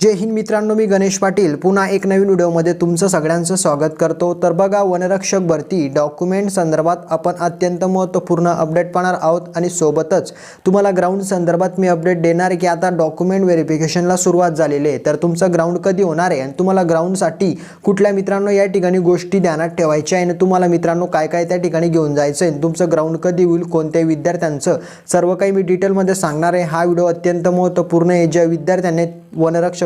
जय हिंद मित्रांनो मी गणेश पाटील. पुन्हा एक नवीन व्हिडिओमध्ये तुमचं सगळ्यांचं स्वागत करतो. तर बघा वनरक्षक भरती डॉक्युमेंट संदर्भात आपण अत्यंत महत्त्वपूर्ण अपडेट पाहणार आहोत आणि सोबतच तुम्हाला ग्राउंड संदर्भात मी अपडेट देणार आहे की आता डॉक्युमेंट व्हेरिफिकेशनला सुरुवात झालेली आहे. तर तुमचं ग्राउंड कधी होणार आहे आणि तुम्हाला ग्राउंडसाठी कुठल्या मित्रांनो या ठिकाणी गोष्टी ध्यानात ठेवायच्या आहे आणि तुम्हाला मित्रांनो काय काय त्या ठिकाणी घेऊन जायचं आहे तुमचं ग्राउंड कधी होईल कोणत्या विद्यार्थ्यांचं सर्व काही मी डिटेलमध्ये सांगणार आहे. हा व्हिडिओ अत्यंत महत्त्वपूर्ण आहे. ज्या विद्यार्थ्यांनी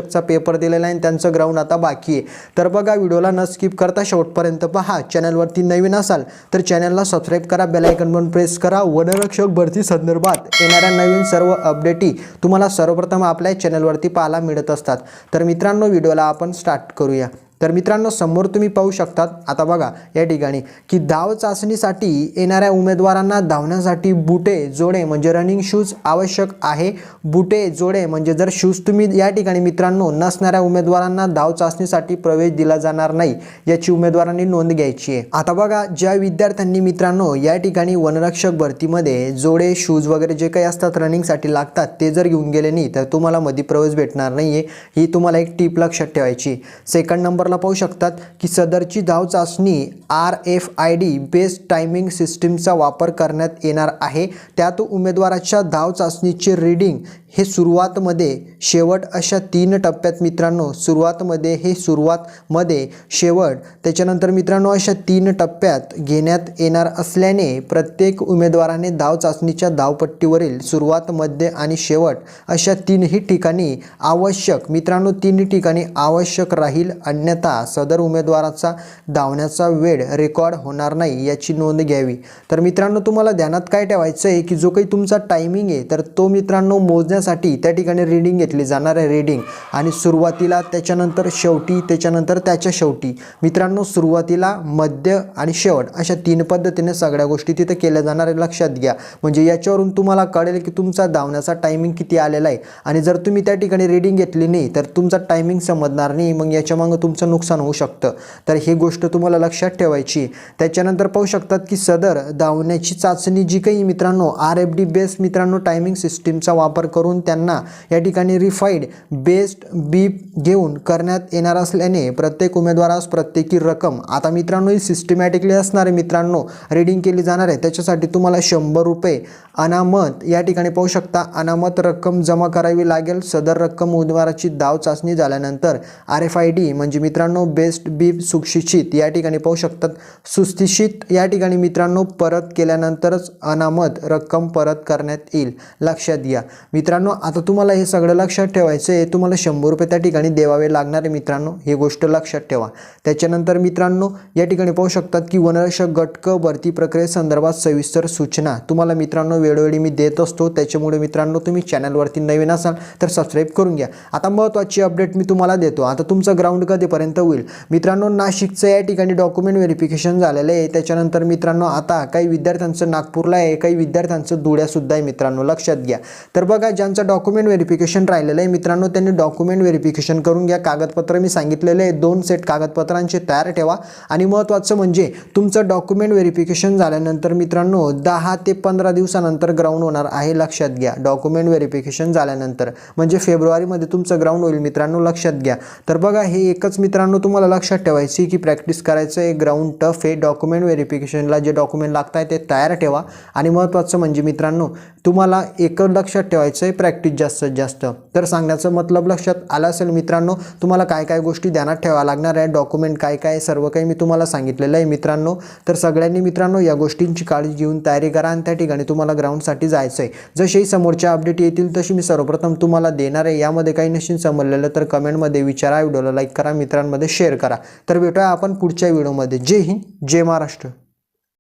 वनरक्षकचा पेपर दिलेला आहे आणि त्यांचं ग्राउंड आता बाकी आहे. तर बघा व्हिडिओला न स्किप करता शेवटपर्यंत पहा. चॅनलवरती नवीन असाल तर चॅनलला सबस्क्राईब करा. बेलायकन पण प्रेस करा. वनरक्षक भरती संदर्भात येणाऱ्या नवीन सर्व अपडेटी तुम्हाला सर्वप्रथम आपल्या चॅनलवरती पाहायला मिळत असतात. तर मित्रांनो व्हिडिओला आपण स्टार्ट करूया. तर मित्रांनो समोर तुम्ही पाहू शकतात आता बघा या ठिकाणी की धाव चाचणीसाठी येणाऱ्या उमेदवारांना धावण्यासाठी बुटे जोडे म्हणजे रनिंग शूज आवश्यक आहे. बुटे जोडे म्हणजे जर शूज तुम्ही या ठिकाणी मित्रांनो नसणाऱ्या उमेदवारांना धाव चाचणीसाठी प्रवेश दिला जाणार नाही याची उमेदवारांनी नोंद घ्यायची आहे. आता बघा ज्या विद्यार्थ्यांनी मित्रांनो या ठिकाणी वनरक्षक भरतीमध्ये जोडे शूज वगैरे जे काही असतात रनिंगसाठी लागतात ते जर घेऊन गेले नाही तर तुम्हाला मध्ये प्रवेश भेटणार नाही आहे ही तुम्हाला एक टीप लक्षात ठेवायची. सेकंड नंबर नंबरला पाहू शकतात की सदरची धाव चाचणी R F I D based timing सिस्टीमचा वापर करण्यात येणार आहे. त्यात उमेदवाराच्या धाव चाचणीचे रीडिंग हे सुरुवातमध्ये शेवट अशा तीन टप्प्यात मित्रांनो सुरुवातमध्ये हे सुरुवातमध्ये शेवट त्याच्यानंतर मित्रांनो अशा तीन टप्प्यात घेण्यात येणार असल्याने प्रत्येक उमेदवाराने धाव चाचणीच्या धावपट्टीवरील सुरुवात मध्य आणि शेवट अशा तीनही ठिकाणी आवश्यक मित्रांनो तीन ठिकाणी आवश्यक राहील अन्यथा सदर उमेदवाराचा धावण्याचा वेळ रेकॉर्ड होणार नाही याची नोंद घ्यावी. तर मित्रांनो तुम्हाला ध्यानात काय ठेवायचं आहे की जो काही तुमचा टायमिंग आहे तर तो मित्रांनो मोजण्यासाठी त्या ठिकाणी रीडिंग घेतली जाणार आहे रीडिंग आणि सुरुवातीला त्याच्यानंतर शेवटी त्याच्यानंतर त्याच्या शेवटी. मित्रांनो सुरुवातीला मध्य आणि शेवट अशा तीन पद्धतीने सगळ्या गोष्टी तिथे केल्या जाणार आहे लक्षात घ्या. म्हणजे याच्यावरून तुम्हाला कळेल की तुमचा धावण्याचा टायमिंग किती आलेला आहे. आणि जर तुम्ही त्या ठिकाणी रीडिंग घेतली नाही तर तुमचा टायमिंग समजणार नाही. मग याच्यामागं तुमचं नुकसान होऊ शकतं. तर ही गोष्ट तुम्हाला लक्षात ठेवायची त्याच्यानंतर पाहू शकतात की सदर धावण्याची चाचणी जी काही मित्रांनो आर एफ डी बेस मित्रांनो टायमिंग सिस्टीमचा वापर करून त्यांना या ठिकाणी रिफाईड बेस्ड बीप घेऊन करण्यात येणार असल्याने प्रत्येक उमेदवारास प्रत्येकी रक्कम आता मित्रांनो ही सिस्टमॅटिकली असणार मित्रांनो रीडिंग केली जाणार आहे. त्याच्यासाठी तुम्हाला शंभर रुपये अनामत या ठिकाणी पाहू शकता अनामत रक्कम जमा करावी लागेल. सदर रक्कम उमेदवाराची दाव चाचणी झाल्यानंतर आर एफ आय डी म्हणजे मित्रांनो बेस्ट बीप सुशिक्षित या ठिकाणी पाहू शकतात. सुस्थिशित या ठिकाणी मित्रांनो परत केल्यानंतरच अनामत रक्कम परत करण्यात येईल. लक्षात घ्या. मित्रांनो आता तुम्हाला हे सगळं लक्षात ठेवायचं आहे तुम्हाला शंभर रुपये त्या ठिकाणी देवावे लागणार आहे मित्रांनो. ही गोष्ट लक्षात ठेवा. त्याच्यानंतर मित्रांनो या ठिकाणी पाहू शकतात की वनरक्षक गटक भरती प्रक्रियेसंदर्भात सविस्तर सूचना. तुम्हाला मित्रांनो वेळोवेळी मी देत असतो. त्याच्यामुळे मित्रांनो तुम्ही चॅनलवरती नवीन असाल तर सबस्क्राईब करून घ्या. आता महत्त्वाची अपडेट मी तुम्हाला देतो. आता तुमचं ग्राउंड कधीपर्यंत होईल? मित्रांनो नाशिकचं या ठिकाणी डॉक्युमेंट व्हेरिफिकेशन झालेलं आहे. त्याच्यानंतर मित्रांनो आता काही विद्यार्थ्यांचं नागपूरला आहे. काही विद्यार्थ्यांचं धुळ्यासुद्धा आहे मित्रांनो. लक्षात घ्या. तर बघा त्यांचं डॉक्युमेंट व्हेरिफिकेशन राहिलेलं आहे. मित्रांनो त्यांनी डॉक्युमेंट व्हेरिफिकेशन करून घ्या. कागदपत्र मी सांगितलेले आहे दोन सेट कागदपत्रांचे तयार ठेवा. आणि महत्त्वाचं म्हणजे तुमचं डॉक्युमेंट व्हेरिफिकेशन झाल्यानंतर मित्रांनो दहा ते पंधरा दिवसानंतर ग्राउंड होणार आहे. लक्षात घ्या. डॉक्युमेंट व्हेरिफिकेशन झाल्यानंतर. म्हणजे फेब्रुवारीमध्ये तुमचं ग्राउंड होईल मित्रांनो लक्षात घ्या. तर बघा हे एकच मित्रांनो तुम्हाला लक्षात ठेवायची की प्रॅक्टिस करायचं आहे. ग्राउंड टफ हे डॉक्युमेंट व्हेरिफिकेशनला जे डॉक्युमेंट लागत आहे ते तयार ठेवा. आणि महत्त्वाचं म्हणजे मित्रांनो तुम्हाला एकच लक्षात ठेवायचं आहे. प्रॅक्टिस जास्तीत जास्त. तर सांगण्याचं मतलब लक्षात आलं असेल मित्रांनो तुम्हाला काय काय गोष्टी ध्यानात ठेवा लागणार आहे? डॉक्युमेंट काय काय सर्व काही मी तुम्हाला सांगितलेलं आहे मित्रांनो. तर सगळ्यांनी मित्रांनो या गोष्टींची काळजी घेऊन तयारी करा आणि त्या ठिकाणी तुम्हाला ग्राउंडसाठी जायचं आहे जसेही समोरच्या अपडेट येतील तशी मी सर्वप्रथम तुम्हाला देणार आहे. यामध्ये काही नशीन समजलेलं तर कमेंटमध्ये विचारा व्हिडिओला लाईक करा मित्रांमध्ये शेअर करा. तर भेटूया आपण पुढच्या व्हिडिओमध्ये जय हिंद जय महाराष्ट्र.